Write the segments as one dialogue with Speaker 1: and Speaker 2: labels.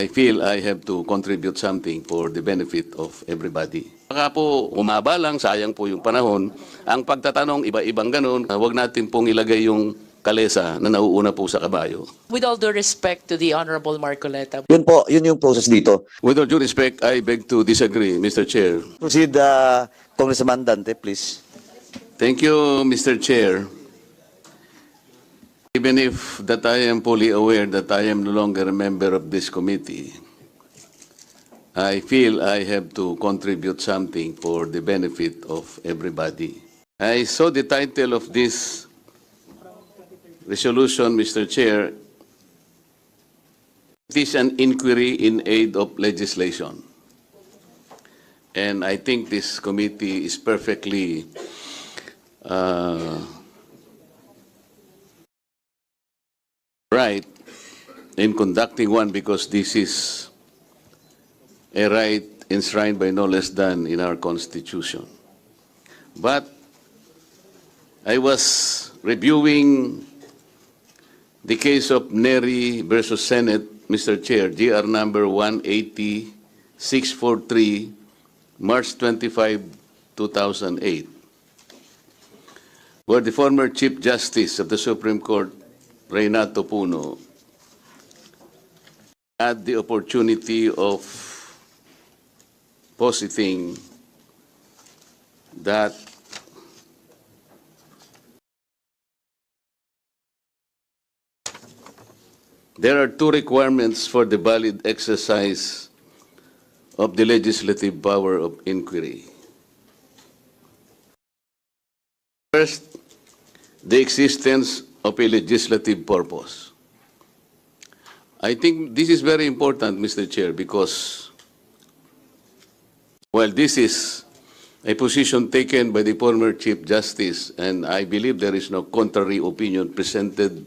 Speaker 1: I feel I have to contribute something for the benefit of everybody. Baka po umaba lang, sayang po yung panahon. Ang pagtatanong, iba-ibang ganun, huwag natin pong ilagay yung kalesa na nauuna po sa kabayo.
Speaker 2: With all due respect to the Honorable Marcoleta,
Speaker 3: Yun po, yun yung process dito.
Speaker 1: With all due respect, I beg to disagree, Mr. Chair.
Speaker 3: Proceed, uh, Congressman Dante, please.
Speaker 1: Thank you, Mr. Chair. Even if that I am fully aware that I am no longer a member of this committee, I feel I have to contribute something for the benefit of everybody. I saw the title of this resolution, Mr. Chair. It is an inquiry in aid of legislation. And I think this committee is perfectly uh, right in conducting one because this is a right enshrined by no less than in our Constitution. But I was reviewing the case of Neri versus Senate, Mr. Chair, GR number 180-643, March 25, 2008, where the former Chief Justice of the Supreme Court, Reynato Puno, had the opportunity of positing that there are two requirements for the valid exercise of the legislative power of inquiry. First, the existence of a legislative purpose. I think this is very important, Mr. Chair, because while this is a position taken by the former Chief Justice, and I believe there is no contrary opinion presented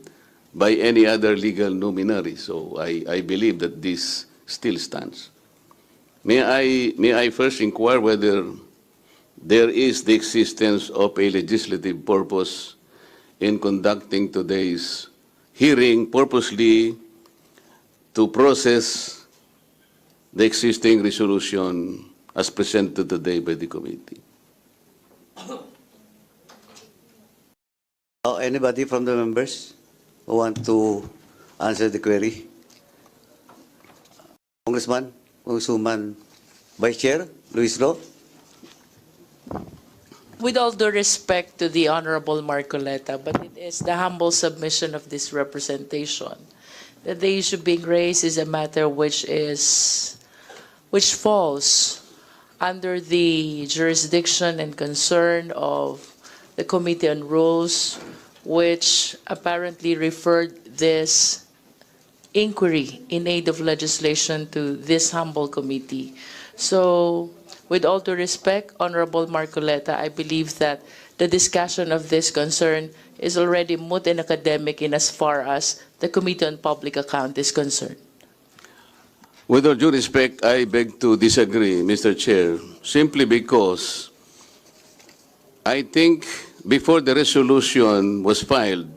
Speaker 1: by any other legal luminary, so I, I believe that this still stands. May I, may I first inquire whether there is the existence of a legislative purpose in conducting today's hearing purposely to process the existing resolution as presented today by the committee.
Speaker 3: Uh, anybody from the members who want to answer the query? Congressman, Congresswoman, Vice Chair, Luis Ro?
Speaker 2: With all due respect to the Honorable Marcoleta, but it is the humble submission of this representation that the issue being raised is a matter which is, which falls under the jurisdiction and concern of the Committee on Rules, which apparently referred this inquiry in aid of legislation to this humble committee. So, with all due respect, Honorable Marcoleta, I believe that the discussion of this concern is already moot and academic in as far as the Committee on Public Account is concerned.
Speaker 1: With all due respect, I beg to disagree, Mr. Chair, simply because I think before the resolution was filed,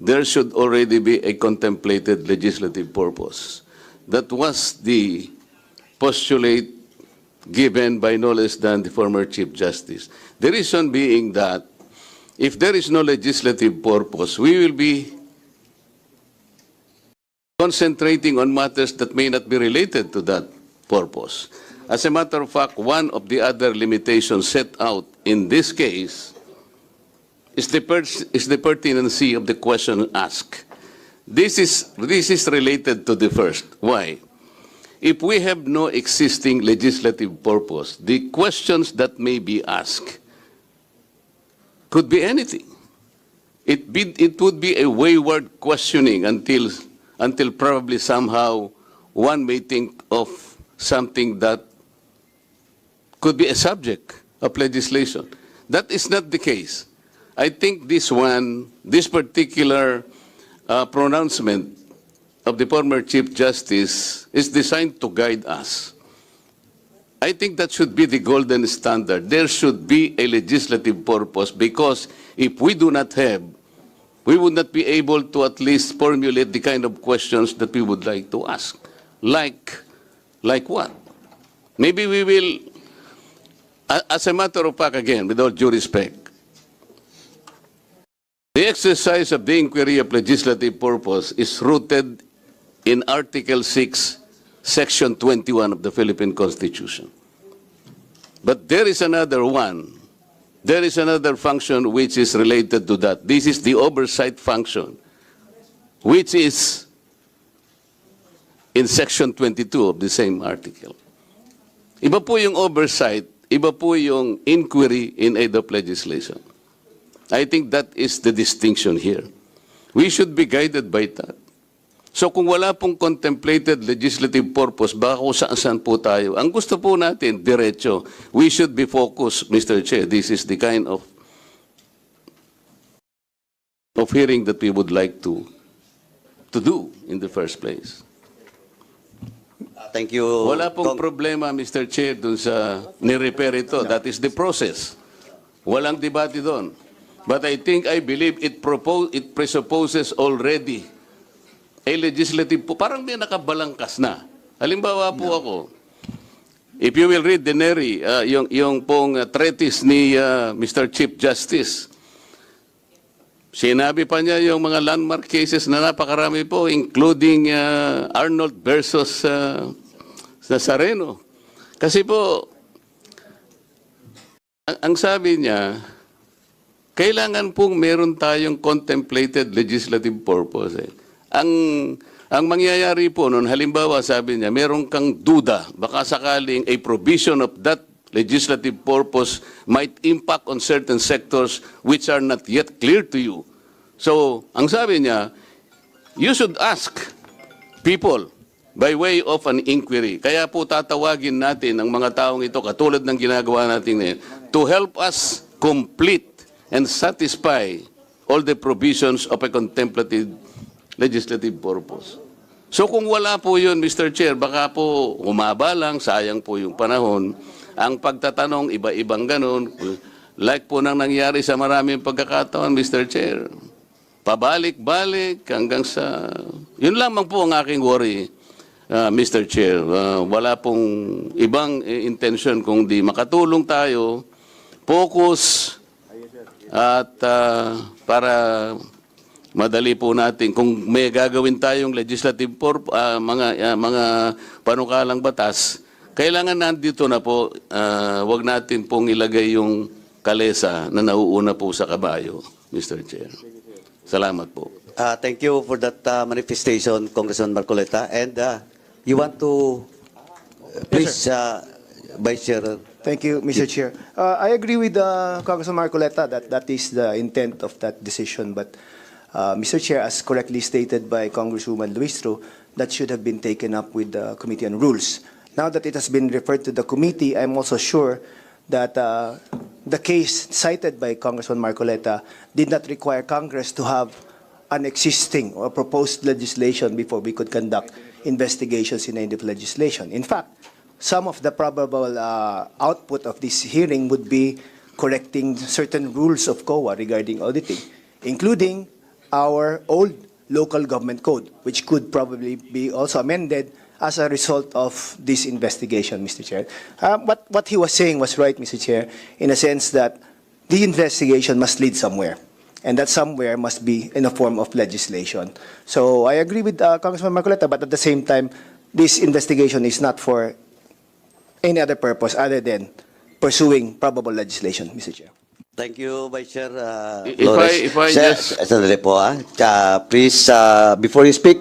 Speaker 1: there should already be a contemplated legislative purpose. That was the postulate given by no less than the former Chief Justice. The reason being that if there is no legislative purpose, we will be concentrating on matters that may not be related to that purpose. As a matter of fact, one of the other limitations set out in this case is the, is the pertinency of the question asked. This is, this is related to the first. Why? If we have no existing legislative purpose, the questions that may be asked could be anything. It, be, it would be a wayward questioning until, until probably somehow one may think of something that could be a subject of legislation. That is not the case. I think this one, this particular uh, pronouncement of the former Chief Justice is designed to guide us. I think that should be the golden standard. There should be a legislative purpose because if we do not have, we would not be able to at least formulate the kind of questions that we would like to ask. Like, like what? Maybe we will, as a matter of fact, again, with all due respect, the exercise of the inquiry of legislative purpose is rooted in Article 6, Section 21 of the Philippine Constitution. But there is another one. There is another function which is related to that. This is the oversight function, which is in Section 22 of the same article. Iba po yung oversight, iba po yung inquiry in aid of legislation. I think that is the distinction here. We should be guided by that. So kung wala pong contemplated legislative purpose, baka kung saan-saan po tayo. Ang gusto po natin, diretso. We should be focused, Mr. Chair. This is the kind of of hearing that we would like to to do in the first place.
Speaker 3: Thank you.
Speaker 1: Wala pong
Speaker 3: Cong-
Speaker 1: problema, Mr. Chair, dun sa ni-repair ito. That is the process. Walang debate doon. But I think, I believe it propose, it presupposes already a legislative po. Parang may nakabalangkas na. Halimbawa po ako, if you will read the Neri, uh, yung, yung pong uh, treatise ni uh, Mr. Chief Justice, Sinabi pa niya yung mga landmark cases na napakarami po, including uh, Arnold versus uh, Nazareno. Kasi po, ang, ang sabi niya, kailangan pong meron tayong contemplated legislative purpose. Eh. Ang, ang mangyayari po noon, halimbawa sabi niya, meron kang duda, baka sakaling a provision of that legislative purpose might impact on certain sectors which are not yet clear to you. So, ang sabi niya, you should ask people by way of an inquiry. Kaya po tatawagin natin ang mga taong ito, katulad ng ginagawa natin ngayon, to help us complete and satisfy all the provisions of a contemplative legislative purpose. So kung wala po yun, Mr. Chair, baka po umaba lang, sayang po yung panahon. Ang pagtatanong, iba-ibang ganun, like po nang nangyari sa maraming pagkakataon, Mr. Chair. Pabalik-balik hanggang sa... Yun lamang po ang aking worry, uh, Mr. Chair. Uh, wala pong ibang eh, intention kung di makatulong tayo, focus, at uh, para madali po natin kung may gagawin tayong legislative pur- ah, mga ah, mga panukalang batas, kailangan nandito na po, ah, wag natin pong ilagay yung kalesa na nauuna po sa kabayo, Mr. Chair. Salamat po.
Speaker 3: Uh, thank you for that uh, manifestation, Congressman Marcoleta. And uh, you want to, uh, please, uh, Vice Chair,
Speaker 4: Thank you, Mr. Chair. Uh, I agree with uh, Congressman Marcoleta that that is the intent of that decision. But, uh, Mr. Chair, as correctly stated by Congresswoman Luistro, that should have been taken up with the Committee on Rules. Now that it has been referred to the committee, I'm also sure that uh, the case cited by Congressman Marcoleta did not require Congress to have an existing or proposed legislation before we could conduct investigations in native legislation. In fact, some of the probable uh, output of this hearing would be correcting certain rules of COA regarding auditing, including our old local government code, which could probably be also amended as a result of this investigation, Mr. Chair. Uh, what, what he was saying was right, Mr. Chair, in a sense that the investigation must lead somewhere. And that somewhere must be in a form of legislation. So I agree with uh, Congressman Marcoleta, but at the same time, this investigation is not for any other purpose other than pursuing probable legislation, Mr. Chair.
Speaker 3: Thank you, Vice Chair uh,
Speaker 1: If
Speaker 3: Flores.
Speaker 1: I- if I
Speaker 3: Sir,
Speaker 1: just-
Speaker 3: Sandali po, ah. Uh, please, uh, before you speak,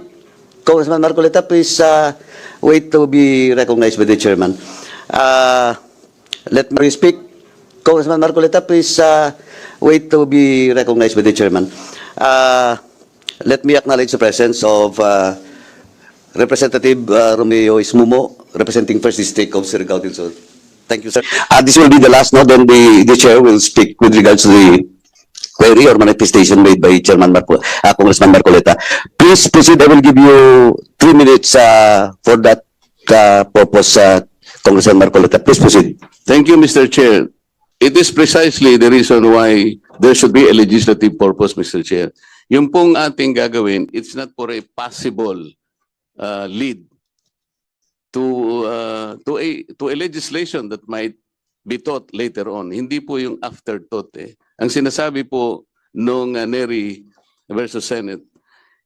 Speaker 3: Congressman Marcoleta, please uh, wait to be recognized by the chairman. Uh, let me speak. Congressman Marcoleta, please uh, wait to be recognized by the chairman. Uh, let me acknowledge the presence of uh, Representative uh, Romeo Ismumo, representing First District of Surigao del Sur. Thank you, sir. Uh, this will be the last note, then the, the chair will speak with regards to the query or manifestation made by Chairman Marco, uh, Congressman Marcoleta. Please proceed. I will give you three minutes uh, for that uh, purpose, uh, Congressman Marcoleta. Please proceed.
Speaker 1: Thank you, Mr. Chair. It is precisely the reason why there should be a legislative purpose, Mr. Chair. Yung pong ating gagawin, it's not for a possible uh, lead to a to a legislation that might be taught later on. Hindi po yung afterthought eh. Ang sinasabi po nung uh, Neri versus Senate,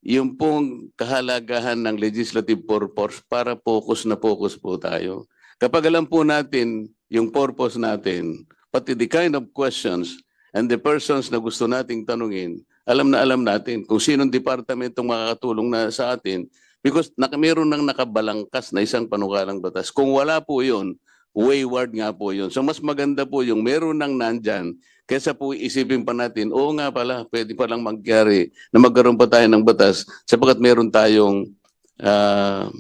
Speaker 1: yung pong kahalagahan ng legislative purpose para focus na focus po tayo. Kapag alam po natin yung purpose natin, pati the kind of questions and the persons na gusto nating tanungin, alam na alam natin kung sinong departamentong makakatulong na sa atin because naka, meron nang nakabalangkas na isang panukalang batas. Kung wala po yun, wayward nga po yun. So mas maganda po yung meron nang nandyan kaysa po isipin pa natin, oo nga pala, pwede pa lang magyari na magkaroon pa tayo ng batas sapagkat meron tayong ah,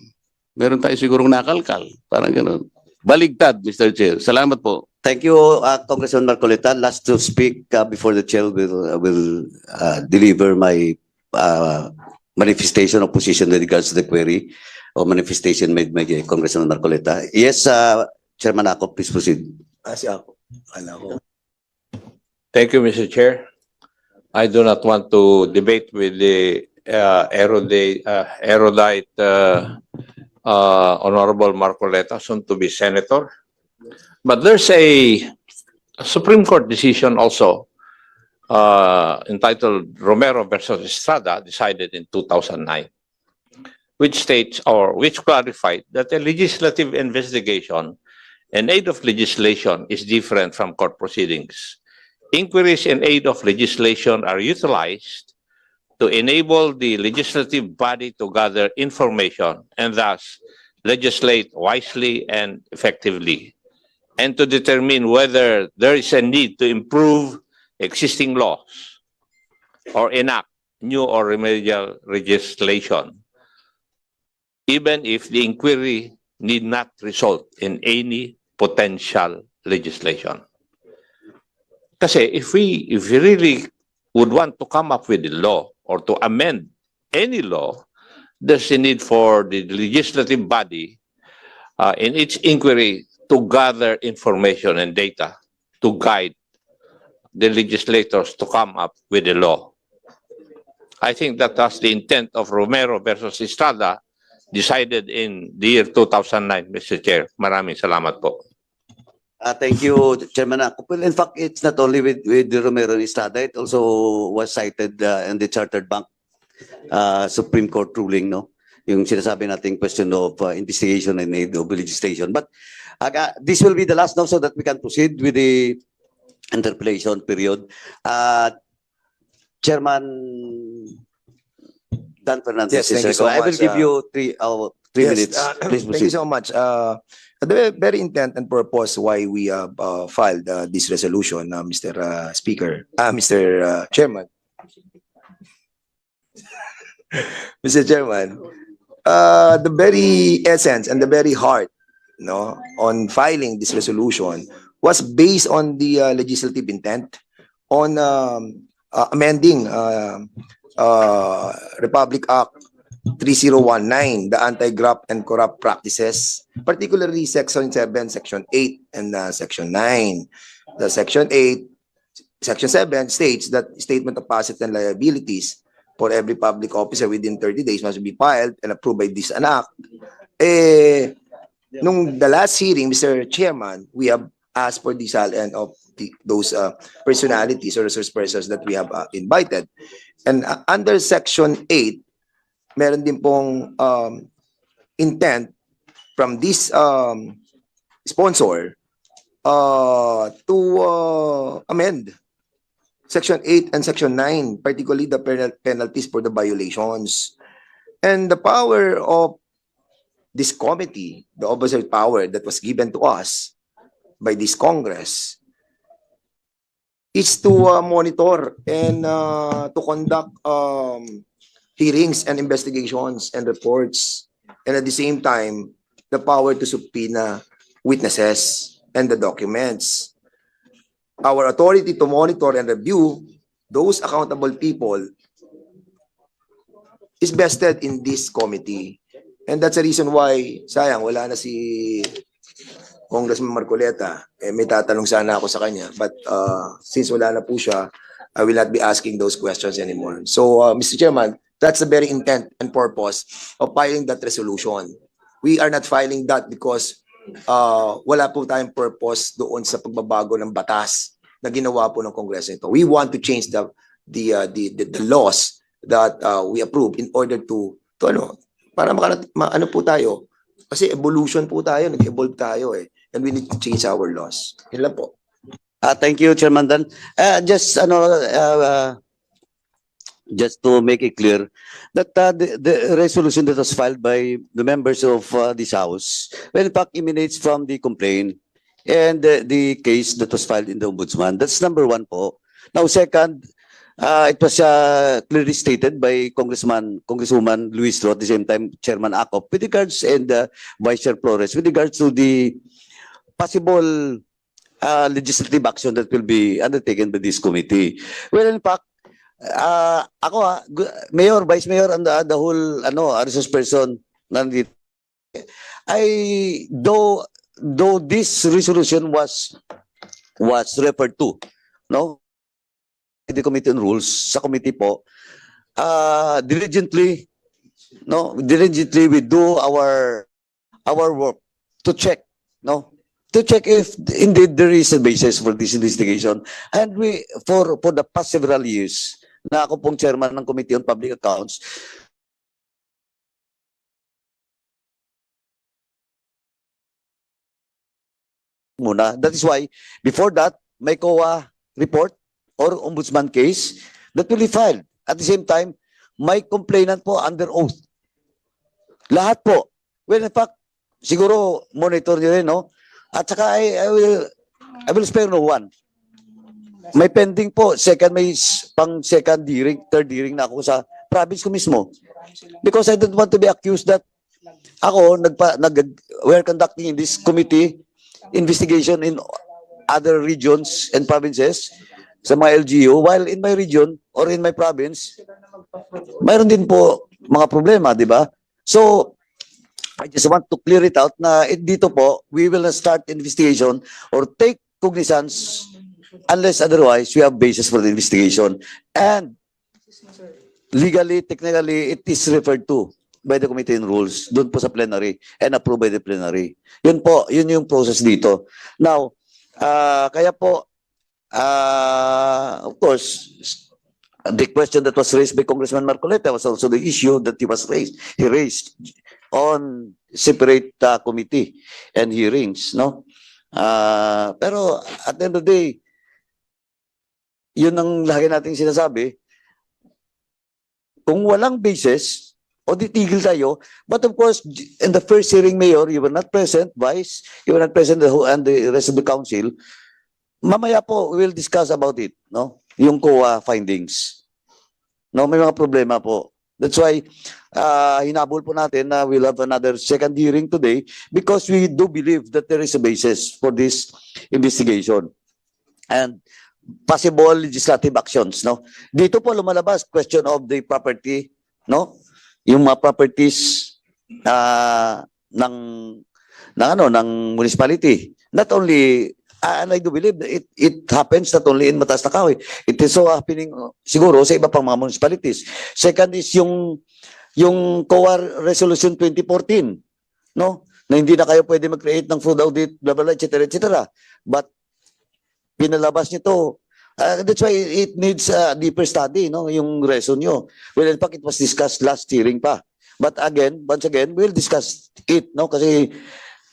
Speaker 1: meron tayo sigurong nakalkal. Parang gano'n. Baligtad, Mr. Chair. Salamat po.
Speaker 3: Thank you, uh, Congressman Marcoleta. Last to speak uh, before the chair will uh, will uh, deliver my uh, manifestation of position with regards to the query or manifestation made by Congressman Marcoleta. Yes, uh, Chairman Ako, please proceed.
Speaker 5: Kasi ako, ala ko.
Speaker 6: Thank you, Mr. Chair. I do not want to debate with the uh, erudite, uh, erudite uh, uh, Honorable Marcoleta, soon to be senator. But there's a Supreme Court decision also uh, entitled Romero versus Estrada, decided in 2009, which states or which clarified that a legislative investigation and aid of legislation is different from court proceedings. Inquiries in aid of legislation are utilized to enable the legislative body to gather information and thus legislate wisely and effectively, and to determine whether there is a need to improve existing laws or enact new or remedial legislation, even if the inquiry need not result in any potential legislation. Kasi if we, if we really would want to come up with a law or to amend any law, there's a need for the legislative body uh, in its inquiry to gather information and data to guide the legislators to come up with a law. I think that was the intent of Romero versus Estrada decided in the year 2009, Mr. Chair. Maraming salamat po.
Speaker 3: Uh, thank you, Chairman. Well, in fact, it's not only with, with Romero and Estrada, it also was cited uh, in the Chartered Bank uh, Supreme Court ruling, no? Yung sinasabi nating question of uh, investigation and aid of legislation. But uh, this will be the last now so that we can proceed with the interpellation period. Uh, Chairman Dan Fernandez,
Speaker 5: Yes, thank you so
Speaker 3: I will
Speaker 5: much,
Speaker 3: give
Speaker 5: uh,
Speaker 3: you three, uh, three
Speaker 5: Yes,
Speaker 3: minutes.
Speaker 5: uh,
Speaker 3: Please
Speaker 5: Thank you
Speaker 3: proceed.
Speaker 5: so much. Uh, the very intent and purpose why we uh, uh, filed uh, this resolution, uh, Mr. Uh, Speaker, uh, Mr. Uh, Chairman. Mr. Chairman, uh, the very essence and the very heart, no, on filing this resolution was based on the uh, legislative intent on um, uh, amending uh, uh, Republic Act 3019, the anti-graft and corrupt practices, particularly Section 7, Section 8, and uh, Section 9. The Section 8, Section 7 states that statement of assets and liabilities for every public officer within 30 days must be filed and approved by this act. Eh, nung the last hearing, Mr. Chairman, we have asked for the SALN of the, those uh, personalities or resource persons that we have uh, invited. And uh, under Section 8, meron din pong um, intent from this um, sponsor uh, to uh, amend Section 8 and Section 9, particularly the penal- penalties for the violations. And the power of this committee, the oversight power that was given to us by this Congress, is to uh, monitor and uh, to conduct um, hearings and investigations and reports, and at the same time, the power to subpoena witnesses and the documents. Our authority to monitor and review those accountable people is vested in this committee. And that's the reason why, sayang, wala na si Congressman Marcoleta. Eh, may tatanong sana ako sa kanya. But uh, since wala na po siya, I will not be asking those questions anymore. So, uh, Mr. Chairman, that's the very intent and purpose of filing that resolution. We are not filing that because uh, wala po tayong purpose doon sa pagbabago ng batas na ginawa po ng Kongreso ito. We want to change the the uh, the, the, the laws that uh, we approve in order to to ano para maka, ma, ano po tayo kasi evolution po tayo, nag-evolve tayo eh. And we need to change our laws. Yun po.
Speaker 3: Ah, thank you, Chairman Dan. Uh, just ano, uh, uh, just to make it clear that uh, the, the resolution that was filed by the members of uh, this house, well, in fact, emanates from the complaint and the, the case that was filed in the ombudsman. That's number one po. Now, second, uh, it was uh, clearly stated by Congressman, Congresswoman Luis Ro, at the same time, Chairman Acop, with regards and uh, Vice Chair Flores, with regards to the possible uh, legislative action that will be undertaken by this committee. Well, in fact, uh, ako ha, gu- Mayor, Vice Mayor, and the, the whole ano, resource person nandito. I, though, though this resolution was, was referred to, no? The Committee on Rules, sa committee po, uh, diligently, no, diligently we do our, our work to check, no? To check if indeed there is a basis for this investigation. And we, for, for the past several years, na ako pong chairman ng Committee on Public Accounts, muna. That is why, before that, may COA report or ombudsman case that will be filed. At the same time, may complainant po under oath. Lahat po. Well, in fact, siguro monitor nyo rin, no? At saka I, I will I will spare no one. May pending po, second may pang second hearing, third hearing na ako sa province ko mismo. Because I don't want to be accused that ako nagpa nag we're conducting in this committee investigation in other regions and provinces sa mga LGU while in my region or in my province mayroon din po mga problema, di ba? So I just want to clear it out na it, dito po, we will not start investigation or take cognizance unless otherwise we have basis for the investigation. And legally, technically, it is referred to by the committee in rules doon po sa plenary and approved by the plenary. Yun po, yun yung process dito. Now, ah, kaya po, ah, of course, the question that was raised by Congressman Marcoleta was also the issue that he was raised. He raised on separate uh, committee and hearings, no? Ah, pero at the end of the day, yun ang lagi nating sinasabi, kung walang basis, o titigil tayo, but of course, in the first hearing, Mayor, you were not present, Vice, you were not present, and the rest of the council, mamaya po, we will discuss about it, no? Yung COA findings. No, may mga problema po. That's why uh, hinabol po natin na we'll have another second hearing today because we do believe that there is a basis for this investigation and possible legislative actions, no? Dito po lumalabas question of the property, no? Yung mga properties uh, ng ng ano ng municipality. Not only and I do believe that it it happens not only in Mataas na Kahoy. It is so happening uh, siguro sa iba pang mga municipalities. Second is yung yung COA Resolution 2014, no? Na hindi na kayo pwede mag-create ng food audit, blah, blah, blah, et cetera, et cetera. But pinalabas nito. Uh, that's why it needs a deeper study, no? Yung reason nyo. Well, in fact, it was discussed last hearing pa. But again, once again, we'll discuss it, no? Kasi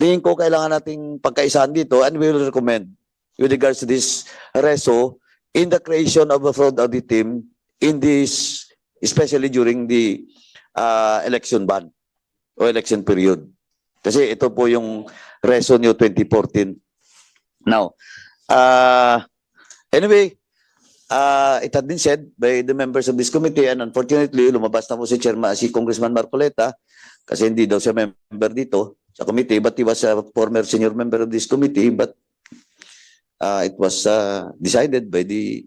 Speaker 3: tingin ko kailangan nating pagkaisahan dito and we will recommend with regards to this reso in the creation of a fraud audit team in this, especially during the uh, election ban o election period. Kasi ito po yung reso nyo 2014. Now, uh, anyway, uh, it had been said by the members of this committee and unfortunately, lumabas na po si Chairman, si Congressman Marcoleta kasi hindi daw siya member dito sa committee but he was a former senior member of this committee but uh, it was uh, decided by the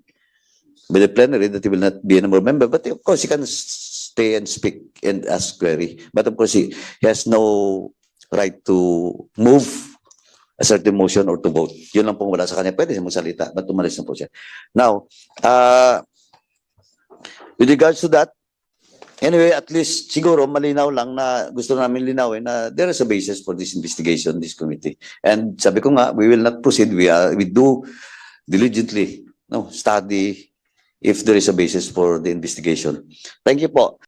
Speaker 3: by the plenary that he will not be anymore member but of course he can stay and speak and ask query but of course he, he has no right to move a certain motion or to vote. Yun lang pong wala sa kanya. Pwede siya magsalita, but umalis na po siya. Now, uh, with regards to that, Anyway, at least siguro malinaw lang na gusto namin linawin na there is a basis for this investigation, this committee. And sabi ko nga, we will not proceed. We, are, we do diligently no, study if there is a basis for the investigation. Thank you po.